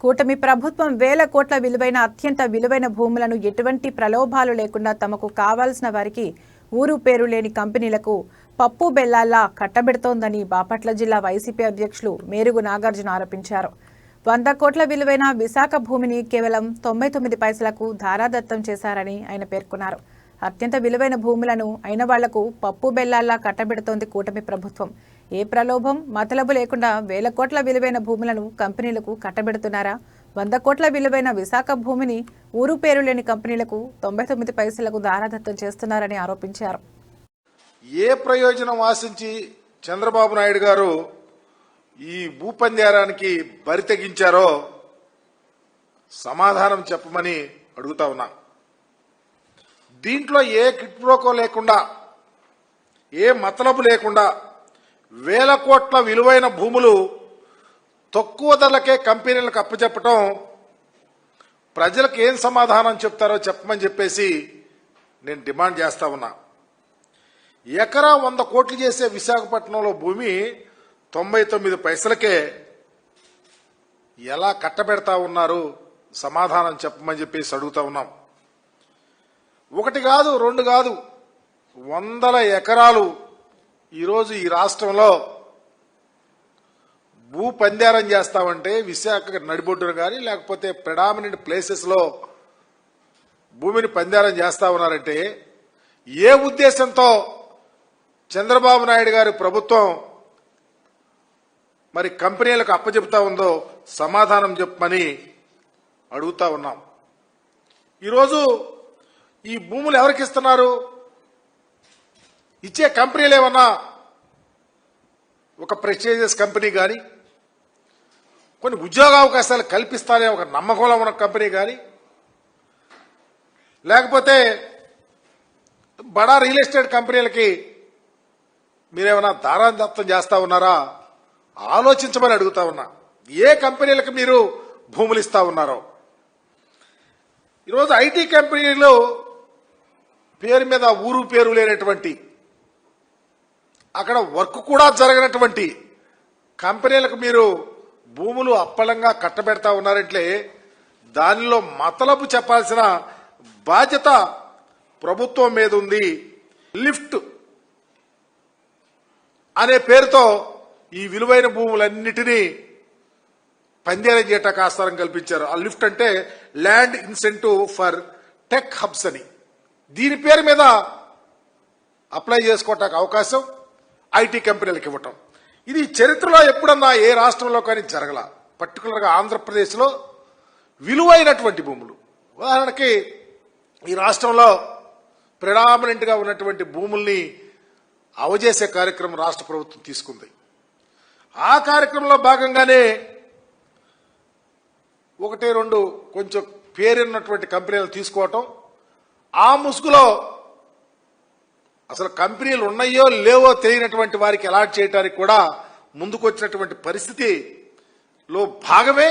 కూటమి ప్రభుత్వం వేల కోట్ల విలువైన అత్యంత విలువైన భూములను ఎటువంటి ప్రలోభాలు లేకుండా తమకు కావాల్సిన వారికి ఊరు పేరు లేని కంపెనీలకు పప్పు బెల్లాల్లా కట్టబెడుతోందని బాపట్ల జిల్లా వైసీపీ అధ్యక్షులు మేరుగు నాగార్జున ఆరోపించారు. వంద కోట్ల విలువైన విశాఖ భూమిని కేవలం తొంభై తొమ్మిది పైసలకు ధారాదత్తం చేశారని ఆయన పేర్కొన్నారు. అత్యంత విలువైన భూములను అయిన వాళ్ళకు పప్పు బెల్లాల్లా కట్టబెడుతోంది కూటమి ప్రభుత్వం. ఏ ప్రలోభం మతలబు లేకుండా వేల కోట్ల విలువైన భూములను కంపెనీలకు కట్టబెడుతున్నారా? వంద కోట్ల విలువైన విశాఖ భూమిని ఊరు పేరు లేని కంపెనీలకు తొంభై తొమ్మిది పైసలకు దారాదత్తం చేస్తున్నారని ఆరోపించారు. ఏ ప్రయోజనం ఆశించి చంద్రబాబు నాయుడు గారు ఈ భూపందేరానికి బరి తెగించారో సమాధానం చెప్పమని అడుగుతా ఉన్నా. దీంట్లో ఏ కిట్బ్రోకో లేకుండా ఏ మతలబు లేకుండా వేల కోట్ల విలువైన భూములు తక్కువ ధరలకే కంపెనీలకు అప్పచెప్పటం ప్రజలకు ఏం సమాధానం చెప్తారో చెప్పమని చెప్పేసి నేను డిమాండ్ చేస్తా ఉన్నా. ఎకరా వంద కోట్లు చేసే విశాఖపట్నంలో భూమి తొంభై తొమ్మిది పైసలకే ఎలా కట్టబెడతా ఉన్నారు? సమాధానం చెప్పమని చెప్పేసి అడుగుతా ఉన్నాం. ఒకటి కాదు రెండు కాదు. వందల ఎకరాలు ఈరోజు ఈ రాష్ట్రంలో భూ పందారం చేస్తామంటే విశాఖ నడిబొడ్డును కానీ లేకపోతే ప్రెడామినెంట్ ప్లేసెస్లో భూమిని పందారం చేస్తా ఉన్నారంటే ఏ ఉద్దేశంతో చంద్రబాబు నాయుడు గారి ప్రభుత్వం మరి కంపెనీలకు అప్పచెప్తా ఉందో సమాధానం చెప్పమని అడుగుతా ఉన్నాం. ఈరోజు ఈ భూములు ఎవరికి ఇస్తున్నారు? ఇచ్చే కంపెనీలు ఏమన్నా? ఒక ప్రెస్టీజియస్ కంపెనీ కానీ కొన్ని ఉద్యోగ అవకాశాలు కల్పిస్తానే ఒక నమ్మకంలో ఉన్న కంపెనీ కానీ లేకపోతే బడా రియల్ ఎస్టేట్ కంపెనీలకి మీరేమైనా దారాదత్తం చేస్తా ఉన్నారా? ఆలోచించమని అడుగుతా ఉన్నా. ఏ కంపెనీలకు మీరు భూములు ఇస్తా ఉన్నారో? ఈరోజు ఐటీ కంపెనీలు పేరు మీద ఊరు పేరు లేనటువంటి అక్కడ వర్క్ కూడా జరగనటువంటి కంపెనీలకు మీరు భూములు అప్పలంగా కట్టబెడతా ఉన్నారంటే దానిలో మతలపు చెప్పాల్సిన బాధ్యత ప్రభుత్వం మీద ఉంది. లిఫ్ట్ అనే పేరుతో ఈ విలువైన భూములన్నిటినీ పందేల చేయటానికి ఆస్కారం కల్పించారు. ఆ లిఫ్ట్ అంటే land incentive for tech hubs అని. దీని పేరు మీద అప్లై చేసుకోవటానికి అవకాశం ఐటీ కంపెనీలకు ఇవ్వటం. ఇది చరిత్రలో ఎప్పుడన్నా ఏ రాష్ట్రంలో కానీ జరగల. పర్టికులర్గా ఆంధ్రప్రదేశ్లో విలువైనటువంటి భూములు. ఉదాహరణకి ఈ రాష్ట్రంలో ప్రిడామినెంట్గా ఉన్నటువంటి భూముల్ని అవజేసే కార్యక్రమం రాష్ట్ర ప్రభుత్వం తీసుకుంది. ఆ కార్యక్రమంలో భాగంగానే ఒకటి రెండు కొంచెం పేరున్నటువంటి కంపెనీలు తీసుకోవటం ఆ ముసుగులో అసలు కంపెనీలు ఉన్నాయో లేవో తెలియనటువంటి వారికి అలాట్ చేయడానికి కూడా ముందుకొచ్చినటువంటి పరిస్థితిలో భాగమే